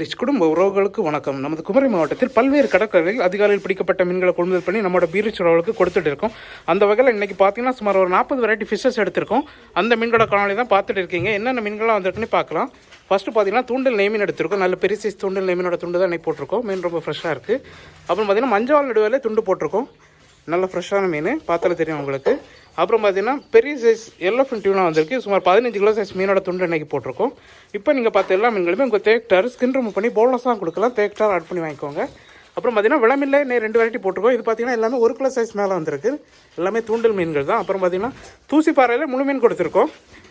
Rich குடும்ப உறவுகளுக்கு வணக்கம். நமது குமரி மாவட்டத்தில் பல்வேறு கடற்கரைகளில் அதிகாலையில் பிடிக்கப்பட்ட மீன்களை கொள்முதல் பண்ணி நம்மளோட பீரிச் உறவுகளுக்கு கொடுத்துட்டு இருக்கோம். அந்த வகையில் இன்னைக்கு பார்த்தீங்கன்னா சுமார் ஒரு நாற்பது வெரைட்டி ஃபிஷஸ் எடுத்திருக்கோம். அந்த மீன்களோட காணொலி தான் பார்த்துட்டு இருக்கீங்க. என்னென்ன மீன்களாக வந்திருக்குன்னு பார்க்கலாம். ஃபஸ்ட்டு பார்த்தீங்கன்னா தூண்டில் நெய்மீன் எடுத்திருக்கோம். நல்ல பெரிய சைஸ் தூண்டில் நெய்மீனோட துண்டு தான் இன்னைக்கு போட்டிருக்கோம். மீன் ரொம்ப ஃப்ரெஷ்ஷாக இருக்குது அப்புறம் பார்த்தீங்கன்னா மஞ்சள் நடுவில் துண்டு போட்டிருக்கோம். நல்ல ஃப்ரெஷ்ஷான மீன். பார்த்தாலே தெரியும் உங்களுக்கு. அப்புறம் பார்த்தீங்கன்னா பெரிய சைஸ் எல்லோஃபின் டியூனா வந்திருக்கு. சுமார் பதினஞ்சு கிலோ சைஸ் மீனோட துண்டு இன்னைக்கு போட்டிருக்கோம். இப்போ நீங்கள் பார்த்த எல்லா மீன்களுமே உங்கள் தேக்டார் ஸ்கின் ரிமூவ் பண்ணி போனஸாக கொடுக்கலாம். தேக்டார் ஆட் பண்ணி வாங்கிக்கோங்க. அப்புறம் பார்த்தீங்கன்னா விளமில்லை ரெண்டு வெரைட்டி போட்டிருக்கோம். இது பார்த்தீங்கன்னா எல்லாமே ஒரு கிலோ சைஸ் மேலே வந்திருக்கு. எல்லாமே தூண்டல் மீன்கள் தான். அப்புறம் பார்த்தீங்கன்னா தூசி பாறையில் முழு மீன் கொடுத்துருக்கோம்.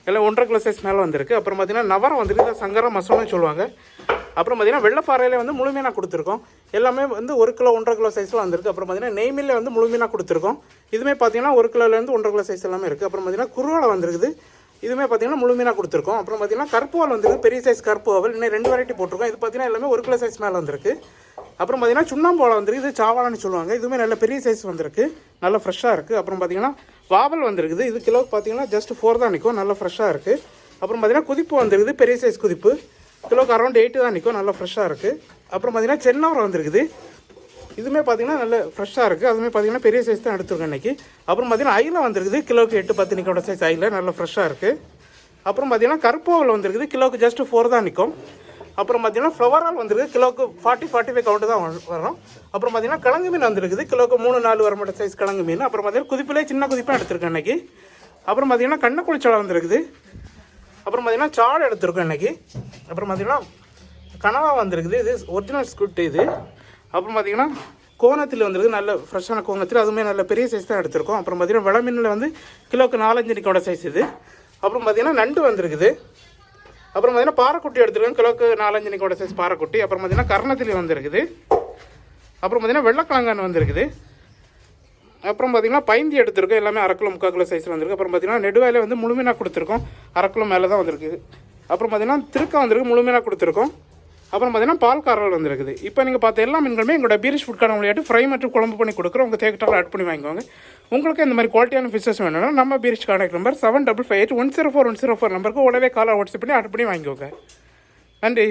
எல்லாம் ஒன்றரை கிலோ சைஸ் மேலே வந்திருக்கு. அப்புறம் பார்த்தீங்கன்னா நவரம் வந்திருக்கு. இதை சங்கரா மசோன்னு சொல்லுவாங்க. அப்புறம் பார்த்தீங்கன்னா வெள்ளைப்பாறையில வந்து முழுமையாக கொடுத்துருக்கோம். எல்லாமே வந்து ஒரு கிலோ ஒன்றரை கிலோ சைஸில் வந்திருக்கு. அப்புறம் பார்த்தீங்கன்னா நெய்மில்ல வந்து முழுமையாக கொடுத்துருக்கோம். இதுவுமே பார்த்தீங்கன்னா ஒரு கிலோலேருந்து ஒன்றரை கிலோ சைஸ் எல்லாமே இருக்குது அப்புறம் பார்த்தீங்கன்னா குருவாலை வந்திருக்குது. இதுவுமே பார்த்தீங்கன்னா முழுமையாக கொடுத்துருக்கோம். அப்புறம் பார்த்தீங்கன்னா கருப்பு வால் வந்திருக்கு பெரிய சைஸ் கருப்பு வால் இன்னும் ரெண்டு வெரைட்டி போட்டிருக்கோம். இது பார்த்தீங்கன்னா எல்லாமே ஒரு கிலோ சைஸ் மேலே வந்திருக்கு. அப்புறம் பார்த்தீங்கன்னா சுண்ணாம்போலை வாழை வந்திருக்கு இது சாவாலான்னு சொல்லுவாங்க. இதுவுமே நல்ல பெரிய சைஸ் வந்திருக்கு. நல்ல ஃப்ரெஷ்ஷாக இருக்குது அப்புறம் பார்த்தீங்கன்னா வாவல் வந்திருக்குது. இது கிலோவுக்கு பார்த்தீங்கன்னா ஜஸ்ட் ஃபோர் தான் நிற்கும் நல்ல ஃப்ரெஷ்ஷாக இருக்குது அப்புறம் பார்த்தீங்கன்னா குதிப்பு வந்திருக்குது. பெரிய சைஸ் குதிப்பு. கிலோக்கு அரௌண்ட் எயிட்டு தான் நிற்கும் நல்லா ஃப்ரெஷ்ஷாக இருக்குது அப்புறம் பார்த்தீங்கன்னா சென்னவரம் வந்திருக்குது. இதுவுமே பார்த்தீங்கன்னா நல்ல ஃப்ரெஷ்ஷாக இருக்குது அதுவுமே பார்த்தீங்கன்னா பெரிய சைஸ் தான் எடுத்துருக்கேன் இன்றைக்கி அப்புறம் பார்த்தீங்கன்னா அயில வந்திருக்குது. கிலோக்கு எட்டு பத்து நிற்கோட சைஸ் அயில. நல்ல ஃப்ரெஷ்ஷாக இருக்குது அப்புறம் பார்த்தீங்கன்னா கருப்போவில் வந்திருக்குது. கிலோக்கு ஜஸ்ட் ஃபோர் தான் நிற்கும் அப்புறம் பார்த்தீங்கன்னா ஃப்ளவரால் வந்திருக்கு கிலோக்கு ஃபார்ட்டி ஃபார்ட்டி ஃபைவ் கவுண்ட் தான் வரும். அப்புறம் பார்த்தீங்கன்னா கிழங்கு மீன் வந்திருக்குது. கிலோக்கு மூணு நாலு வர மாட்ட சைஸ் கிழங்கு மீன். அப்புறம் பார்த்தீங்கன்னா குதிப்பிலே சின்ன குதிப்பாக எடுத்திருக்கேன் இன்றைக்கி அப்புறம் பார்த்தீங்கன்னா கண்ணக்குளிச்சோளம் வந்திருக்குது. அப்புறம் பார்த்தீங்கன்னா சாடு எடுத்திருக்கோம் இன்றைக்கி அப்புறம் பார்த்தீங்கன்னா கனவா வந்திருக்குது. இது ஒரிஜினல் ஸ்கிரிப்ட் இது. அப்புறம் பார்த்தீங்கன்னா கோணத்தில் வந்துருக்கு நல்ல ஃப்ரெஷ்ஷான கோணத்தில். அதுவுமே நல்ல பெரிய சைஸ் தான் எடுத்திருக்கோம். அப்புறம் பார்த்தீங்கன்னா விளமீனில் வந்து கிலோக்கு நாலஞ்சு நிற்கோட சைஸ் இது. அப்புறம் பார்த்தீங்கன்னா நண்டு வந்திருக்குது. அப்புறம் பார்த்தீங்கன்னா பாறைக்குட்டி எடுத்துருக்கோம். கிலோக்கு நாலஞ்சு நிற்கோட சைஸ் பாறைக்குட்டி. அப்புறம் பார்த்தீங்கன்னா கர்ணத்திலி வந்திருக்குது. அப்புறம் பார்த்தீங்கன்னா வெள்ளக்கிழங்கான் வந்திருக்குது. அப்புறம் பார்த்தீங்கன்னா பைந்தி எடுத்திருக்கோம். எல்லாமே அரை கிலோ முக்கால் கிலோ சைஸில் வந்திருக்கு. அப்புறம் பார்த்தீங்கன்னா நெடுவாயில் வந்து முழுமையாக கொடுத்துருக்கோம். அரை கிலோ மேலே தான் வந்திருக்கு. அப்புறம் பார்த்தீங்கன்னா திருக்கா வந்திருக்கு முழுமையாக கொடுத்துருக்கோம். அப்புறம் பார்த்தீங்கன்னா பால் காரல் வந்திருக்குது. இப்போ நீங்கள் பார்த்த எல்லா மீன்களுமே எங்களோட பீரிஷ் ஃபுட் கடை விளையாட்டு ஃப்ரை மற்றும் குழம்பு பண்ணி கொடுக்குறோம். உங்கள் தேக்கிட்டால் ஆட் பண்ணி வாங்கிக்கோங்க. உங்களுக்கு இந்த மாதிரி குவாலிட்டியான ஃபிஷஸ் வேணும்னா நம்ம பீரிஷ் contact number seven double five eight one zero four one zero four நம்பருக்கு உடனே காலை வாட்ஸ்அப் பண்ணி ஆட் பண்ணி வாங்கிக்கோங்க. நன்றி.